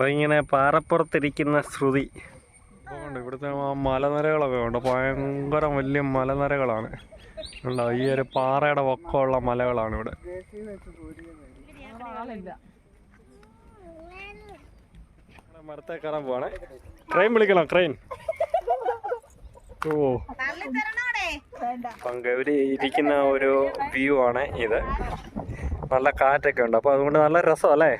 അപ്പോൾ ഇങ്ങനെ പാറപ്പുറത്തിരിക്കുന്ന ശ്രുതി. ഉണ്ട് ഇവിടുത്തെ ആ മലനിരകളൊക്കെ ഉണ്ട്. ഭയങ്കര വലിയ മലനിരകളാണ്. ഉണ്ടോ ഈ ഒരു പാറയുടെ പൊക്കമുള്ള മലകളാണ് ഇവിടെ. മരത്തെ കയറാൻ പോവാണേ. ട്രെയിൻ വിളിക്കണം ക്രെയിൻ. ഓ. പങ്കവരി ഇരിക്കുന്ന ഒരു വ്യൂ ആണ് ഇത്. നല്ല കാറ്റൊക്കെ ഉണ്ട്. അപ്പൊ അതുകൊണ്ട് നല്ല രസം അല്ലേ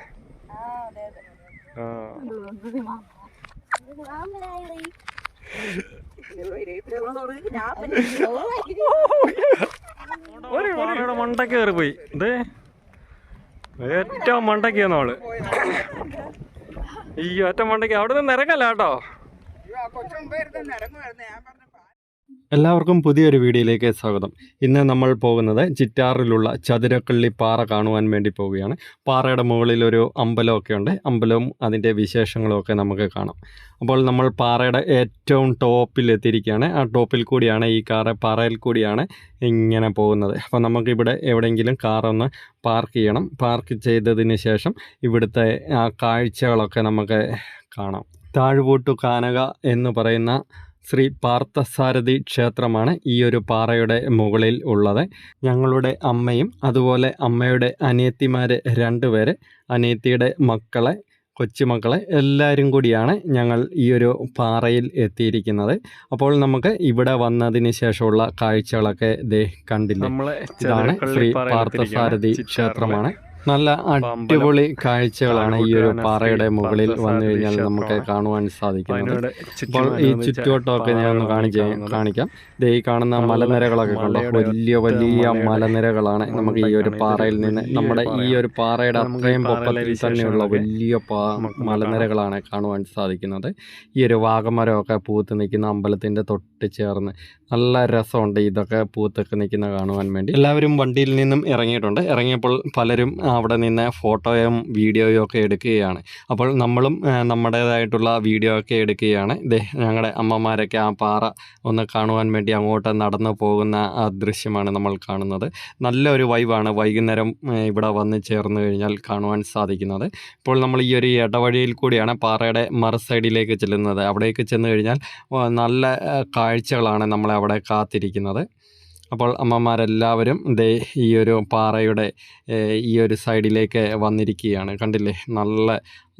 ഒരു ഇത് ഏറ്റവും മണ്ടയ്ക്ക് നമ്മൾ ഈ ഒറ്റ മണ്ടയ്ക്ക് അവിടെ നിന്ന് ഇറങ്ങല്ല കേട്ടോ. എല്ലാവർക്കും പുതിയൊരു വീഡിയോയിലേക്ക് സ്വാഗതം. ഇന്ന് നമ്മൾ പോകുന്നത് ചിറ്റാറിലുള്ള ചതുരക്കള്ളി പാറ കാണുവാൻ വേണ്ടി പോവുകയാണ്. പാറയുടെ മുകളിൽ ഒരു അമ്പലമൊക്കെ ഉണ്ട്. അമ്പലവും അതിന്റെ വിശേഷങ്ങളുമൊക്കെ നമുക്ക് കാണാം. അപ്പോൾ നമ്മൾ പാറയുടെ ഏറ്റവും ടോപ്പിൽ എത്തിയിരിക്കുകയാണ്. ആ ടോപ്പിൽ കൂടിയാണ് ഈ കാറ് പാറയിൽ കൂടിയാണ് ഇങ്ങനെ പോകുന്നത്. അപ്പോൾ നമുക്കിവിടെ എവിടെയെങ്കിലും കാറൊന്ന് പാർക്ക് ചെയ്യണം. പാർക്ക് ചെയ്തതിന് ശേഷം ഇവിടുത്തെ ആ കാഴ്ചകളൊക്കെ നമുക്ക് കാണാം. താഴ്വൂട്ടു കാനക എന്ന് പറയുന്ന ശ്രീ പാർത്ഥസാരഥി ക്ഷേത്രമാണ് ഈ ഒരു പാറയുടെ മുകളിൽ ഉള്ളത്. ഞങ്ങളുടെ അമ്മയും അതുപോലെ അമ്മയുടെ അനിയത്തിമാർ രണ്ടുപേര് അനിയത്തിയുടെ മക്കളെ കൊച്ചുമക്കളെ എല്ലാവരും കൂടിയാണ് ഞങ്ങൾ ഈ ഒരു പാറയിൽ എത്തിയിരിക്കുന്നത്. അപ്പോൾ നമുക്ക് ഇവിടെ വന്നതിന് ശേഷമുള്ള കാഴ്ചകളൊക്കെ ദേ കണ്ടില്ല? ഇതാണ് ശ്രീ പാർത്ഥസാരഥി ക്ഷേത്രമാണ്. നല്ല അടിപൊളി കാഴ്ചകളാണ് ഈ ഒരു പാറയുടെ മുകളിൽ വന്നു കഴിഞ്ഞാൽ നമുക്ക് കാണുവാൻ സാധിക്കുന്നത് അപ്പോൾ ഈ ചുറ്റുവട്ടമൊക്കെ ഞാൻ ഒന്ന് കാണിച്ച് കാണിക്കാം ഇത് ഈ കാണുന്ന മലനിരകളൊക്കെ കണ്ടോ? വലിയ വലിയ മലനിരകളാണ് നമുക്ക് ഈ ഒരു പാറയിൽ നിന്ന് നമ്മുടെ ഈ ഒരു പാറയുടെ അത്രയും പൊക്കത്തിൽ തന്നെയുള്ള വലിയ പാ മലനിരകളാണ് കാണുവാൻ സാധിക്കുന്നത്. ഈ ഒരു വാഗമരമൊക്കെ പൂത്ത് നിൽക്കുന്ന അമ്പലത്തിന്റെ തൊട്ട് ചേർന്ന് നല്ല രസമുണ്ട് ഇതൊക്കെ പൂത്തൊക്കെ നിൽക്കുന്ന കാണുവാൻ വേണ്ടി. എല്ലാവരും വണ്ടിയിൽ നിന്നും ഇറങ്ങിയിട്ടുണ്ട്. ഇറങ്ങിയപ്പോൾ പലരും അവിടെ നിന്ന് ഫോട്ടോയും വീഡിയോയും ഒക്കെ എടുക്കുകയാണ്. അപ്പോൾ നമ്മളും നമ്മുടേതായിട്ടുള്ള വീഡിയോ ഒക്കെ എടുക്കുകയാണ്. ദേ ഞങ്ങളുടെ അമ്മമാരൊക്കെ ആ പാറ ഒന്ന് കാണുവാൻ വേണ്ടി അങ്ങോട്ട് നടന്നു പോകുന്ന ആ ദൃശ്യമാണ് നമ്മൾ കാണുന്നത്. നല്ലൊരു വൈവാണ് വൈകുന്നേരം ഇവിടെ വന്ന് ചേർന്ന് കഴിഞ്ഞാൽ കാണുവാൻ സാധിക്കുന്നത്. ഇപ്പോൾ നമ്മൾ ഈ ഒരു ഇടവഴിയിൽ കൂടിയാണ് പാറയുടെ മറു സൈഡിലേക്ക് ചെല്ലുന്നത്. അവിടേക്ക് ചെന്ന് കഴിഞ്ഞാൽ നല്ല ആ, കാഴ്ചകളാണ് നമ്മളെ അവിടെ കാത്തിരിക്കുന്നത്. അപ്പോൾ അമ്മമാരെല്ലാവരും ദേ ഈ ഒരു പാറയുടെ ഈ ഒരു സൈഡിലേക്ക് വന്നിരിക്കുകയാണ്. കണ്ടില്ലേ? നല്ല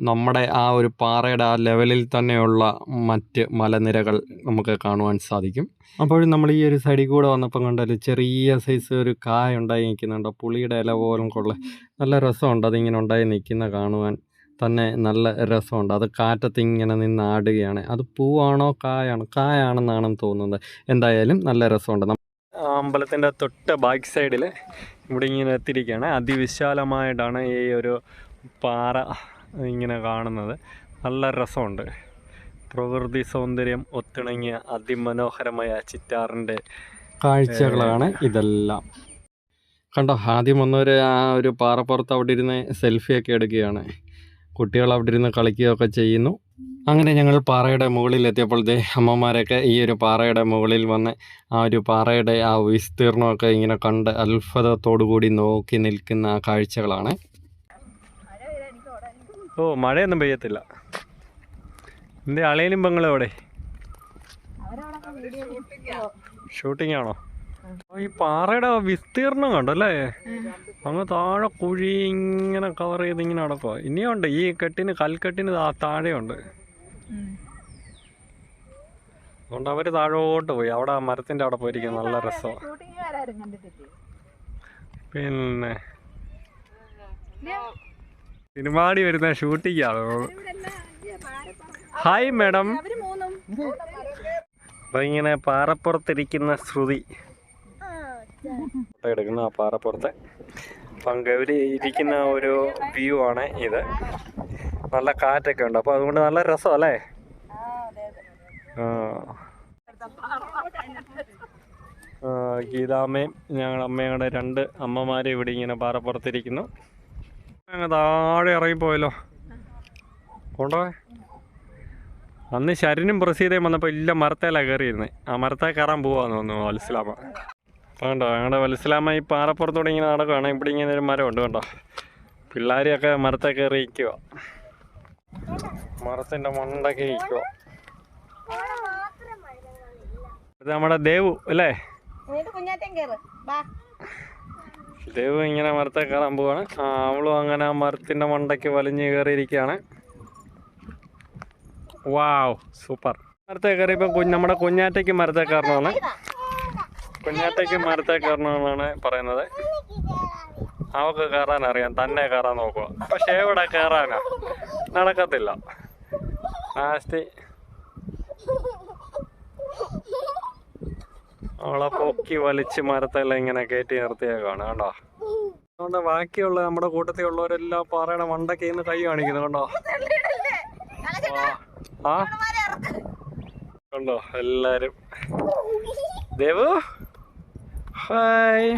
നമ്മുടെ ആ ഒരു പാറയുടെ ആ ലെവലിൽ തന്നെയുള്ള മറ്റ് മലനിരകൾ നമുക്ക് കാണുവാൻ സാധിക്കും. അപ്പോഴും നമ്മൾ ഈ ഒരു സൈഡിൽ കൂടെ വന്നപ്പോൾ കണ്ടൊരു ചെറിയ സൈസ് ഒരു കായ ഉണ്ടായി നിൽക്കുന്നുണ്ട് പുളിയുടെ ഇല പോലും കൊള്ള. നല്ല രസമുണ്ട് അതിങ്ങനെ ഉണ്ടായി നിൽക്കുന്ന കാണുവാൻ. തന്നെ നല്ല രസമുണ്ട്. അത് കാറ്റത്ത് ഇങ്ങനെ നിന്ന് ആടുകയാണ്. അത് പൂവാണോ കായാണോ? കായാണെന്നാണെന്ന് തോന്നുന്നത്. എന്തായാലും നല്ല രസമുണ്ട്. അമ്പലത്തിന്റെ തൊട്ട് ബാക്ക് സൈഡിൽ ഇവിടെ ഇങ്ങനെ എത്തിയിരിക്കുകയാണ്. അതിവിശാലമായിട്ടാണ് ഈ ഒരു പാറ ഇങ്ങനെ കാണുന്നത്. നല്ല രസമുണ്ട്. പ്രകൃതി സൗന്ദര്യം ഒത്തിണങ്ങിയ അതിമനോഹരമായ ചിറ്റാറിന്റെ കാഴ്ചകളാണ് ഇതെല്ലാം. കണ്ടോ ആദ്യം വന്നവർ ആ ഒരു പാറപ്പുറത്ത് അവിടെ ഇരുന്ന് സെൽഫിയൊക്കെ എടുക്കുകയാണ്. കുട്ടികൾ അവിടെ ഇരുന്ന് കളിക്കുകയൊക്കെ ചെയ്യുന്നു. അങ്ങനെ ഞങ്ങൾ പാറയുടെ മുകളിൽ എത്തിയപ്പോൾ ദേ അമ്മമാരൊക്കെ ഈ ഒരു പാറയുടെ മുകളിൽ വന്ന് ആ ഒരു പാറയുടെ ആ വിസ്തീർണമൊക്കെ ഇങ്ങനെ കണ്ട് അത്ഭുതത്തോടു കൂടി നോക്കി നിൽക്കുന്ന ആ കാഴ്ചകളാണ്. ഓ മഴയൊന്നും പെയ്യത്തില്ല. എന്റെ അളയിലും പെങ്ങളും അവിടെ ഷൂട്ടിംഗ് ആണോ ഈ പാറയുടെ വിസ്തീർണം കണ്ടല്ലേ? അങ്ങ് താഴെ കുഴി ഇങ്ങനെ കവർ ചെയ്ത് ഇങ്ങനെ നടക്കുക ഇനിയുണ്ട്. ഈ കെട്ടിന് കൽക്കെട്ടിന് താഴെയുണ്ട്. അതുകൊണ്ട് അവർ താഴോട്ട് പോയി. അവിടെ ആ മരത്തിന്റെ അവിടെ പോയിരിക്കും നല്ല രസമാണ് പിന്നെ സിനിമാടി വരുന്ന ഷൂട്ടിക്കാണ് ഹായ് മാഡം അപ്പൊ ഇങ്ങനെ പാറപ്പുറത്തിരിക്കുന്ന ശ്രുതി. എടുക്കുന്ന ആ പാറപ്പുറത്ത് പങ്കവരി ഇരിക്കുന്ന ഒരു വ്യൂ ആണ് ഇത്. നല്ല കാറ്റൊക്കെ ഉണ്ട്. അപ്പോൾ അതുകൊണ്ട് നല്ല രസം അല്ലേ? ഗീതാമ്മയും ഞങ്ങളുടെ അമ്മയുടെ രണ്ട് അമ്മമാരും ഇവിടെ ഇങ്ങനെ പാറപ്പുറത്തിരിക്കുന്നു അങ്ങ് താഴെ ഇറങ്ങിപ്പോയല്ലോ. കൊണ്ടോ അന്ന് ശരനും പ്രസീതയും വന്നപ്പോൾ ഇല്ല മരത്തേലാണ് കയറിയിരുന്നത് ആ മരത്തേ കയറാൻ പോവാന്ന് തോന്നുന്നു അപ്പോൾ കണ്ടോ ഞങ്ങളുടെ വലിസ്ലാമ ഈ പാറപ്പുറത്തൂടെ ഇങ്ങനെ നടക്കുകയാണ് ഇവിടെ ഇങ്ങനെ ഒരു മരമുണ്ട് കണ്ടോ. പിള്ളേരെയൊക്കെ മരത്തെ കയറി ഇരിക്കുക മരത്തിന്റെ മണ്ടൊക്കെ ഇരിക്കുക ഇത് നമ്മുടെ ദേവു അല്ലേ? ദേവു ഇങ്ങനെ മരത്തെ കയറാൻ പോവാണ്. അവളും അങ്ങനെ ആ മരത്തിന്റെ മണ്ടയ്ക്ക് വലിഞ്ഞു കയറിയിരിക്കുകയാണ്. Wow super. മരത്തെ കയറിയപ്പോൾ നമ്മുടെ കുഞ്ഞാറ്റയ്ക്ക് മരത്തെ കയറണമെന്ന് കുഞ്ഞാറ്റയ്ക്ക് മരത്തെ കയറണമെന്നാണ് പറയുന്നത്. അവക്ക് കയറാൻ അറിയാം. തന്നെ കയറാൻ നോക്കുക. പക്ഷെ എവിടെ കയറാനാ. നടക്കത്തില്ല. ആസ്തി. അവളെ പൊക്കി വലിച്ച് മരത്തെല്ലാം ഇങ്ങനെ കയറ്റി നിർത്തിയേക്കാണ് കണ്ടോ? അതുകൊണ്ട് ബാക്കിയുള്ള നമ്മുടെ കൂട്ടത്തിൽ ഉള്ളവരെല്ലാം പാറയുടെ മണ്ടയ്ക്ക് ഇന്ന് കൈ കാണിക്കുന്നു കണ്ടോ? ആ. കണ്ടോ? എല്ലാരും. ദേവു? ഹായ്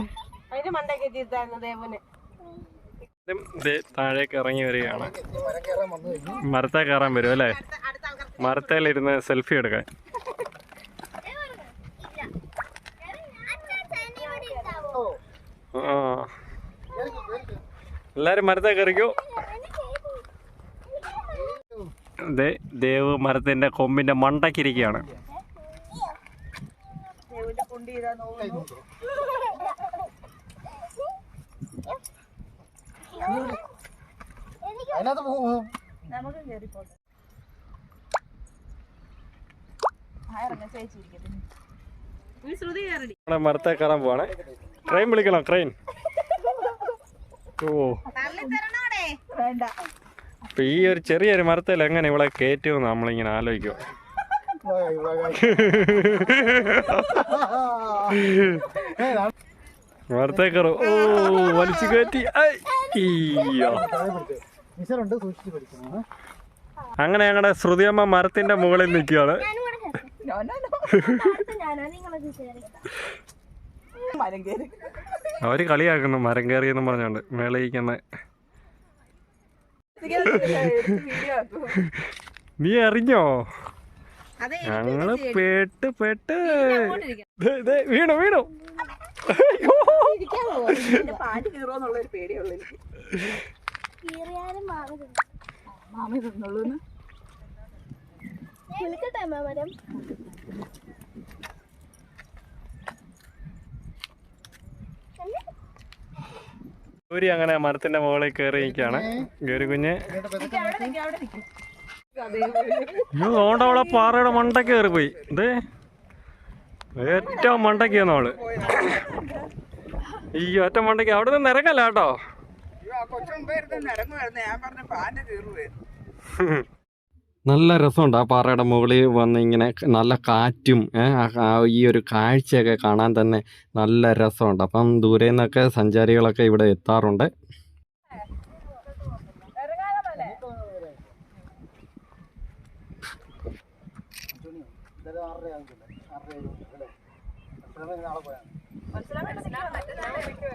താഴേക്ക് ഇറങ്ങി വരികയാണ്. മരത്തെ കയറാൻ വരും അല്ലേ? മരത്തേലിരുന്ന് സെൽഫി എടുക്കാൻ. എല്ലാരും മരത്തെ കയറിക്കോ? ദേ ദേവ് മരത്തിന്റെ കൊമ്പിന്റെ മണ്ടക്കിരിക്കുകയാണ് ദേവിന്റെ കുണ്ടി ചെയ്താ നോക്കുന്നു നമുക്ക് കേറിപ്പോട്ടെ ആ ഇറങ്ങ ചേച്ചിരിക്കട്ടെ നീ ശ്രുതി കയറടി നമ്മുടെ മരത്തെ കയറാൻ പോവാണ്. ട്രെയിൻ വിളിക്കണം? ട്രെയിൻ ഓ. അപ്പൊ ഈ ഒരു ചെറിയൊരു മരത്തിൽ എങ്ങനെ ഇവിടെ കയറ്റുമെന്ന് നമ്മളിങ്ങനെ ആലോചിക്കുക മരത്തെ കയറും ഓ വലിച്ചു കയറ്റി. അങ്ങനെ ഞങ്ങളുടെ ശ്രുതിയമ്മ മരത്തിന്റെ മുകളിൽ നിൽക്കുകയാണ്. അവർ കളിയാക്കുന്നു മരം കയറി എന്ന് പറഞ്ഞോണ്ട്. മേളയിക്കുന്ന നീ അറിഞ്ഞോ? ഞങ്ങൾ പെട്ട് പെട്ട് ദേ, ദേ, വീണു വീണു. കീറുമെന്നുള്ള ഒരു പേടിയുള്ളൂ മാമി തിന്നുള്ളൂ വിളിക്കട്ടെ ഗൗരി അങ്ങനെ മരത്തിന്റെ മുകളിൽ കയറി നിൽക്കുകയാണ്. ഗൗരി കുഞ്ഞ്. നോണ്ടവളെ പാറയുടെ മണ്ടയ്ക്ക് കയറി പോയി ഇത് ഏറ്റവും മണ്ടയ്ക്ക്. നമ്മൾ ഈ ഒറ്റ മണ്ടയ്ക്ക് അവിടെ നിന്ന് ഇറങ്ങല്ല കേട്ടോ നല്ല രസമുണ്ട് ആ പാറയുടെ മുകളിൽ വന്ന് ഇങ്ങനെ നല്ല കാറ്റും ഈ ഒരു കാഴ്ചയൊക്കെ കാണാൻ തന്നെ നല്ല രസമുണ്ട്. അപ്പം ദൂരെ നിന്നൊക്കെ സഞ്ചാരികളൊക്കെ ഇവിടെ എത്താറുണ്ട്.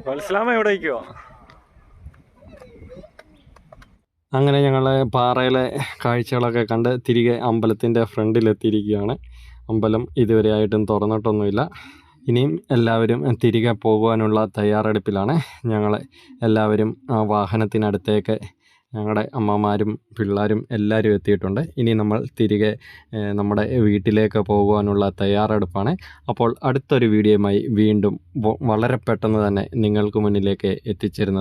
വത്സലാമ എവിടെ അങ്ങനെ ഞങ്ങൾ പാറയിലെ കാഴ്ചകളൊക്കെ കണ്ട് തിരികെ അമ്പലത്തിന്റെ ഫ്രണ്ടിലെത്തിയിരിക്കുകയാണ്. അമ്പലം ഇതുവരെ ആയിട്ടും തുറന്നിട്ടൊന്നുമില്ല. ഇനിയും എല്ലാവരും തിരികെ പോകുവാനുള്ള തയ്യാറെടുപ്പിലാണ് ഞങ്ങൾ എല്ലാവരും വാഹനത്തിനടുത്തേക്ക് ഞങ്ങളുടെ അമ്മമാരും പിള്ളേരും എല്ലാവരും എത്തിയിട്ടുണ്ട്. ഇനി നമ്മൾ തിരികെ നമ്മുടെ വീട്ടിലേക്ക് പോകുവാനുള്ള തയ്യാറെടുപ്പാണ്. അപ്പോൾ അടുത്തൊരു വീഡിയോയുമായി വീണ്ടും വളരെ പെട്ടെന്ന് തന്നെ നിങ്ങൾക്ക് മുന്നിലേക്ക് എത്തിച്ചേരുന്നത്.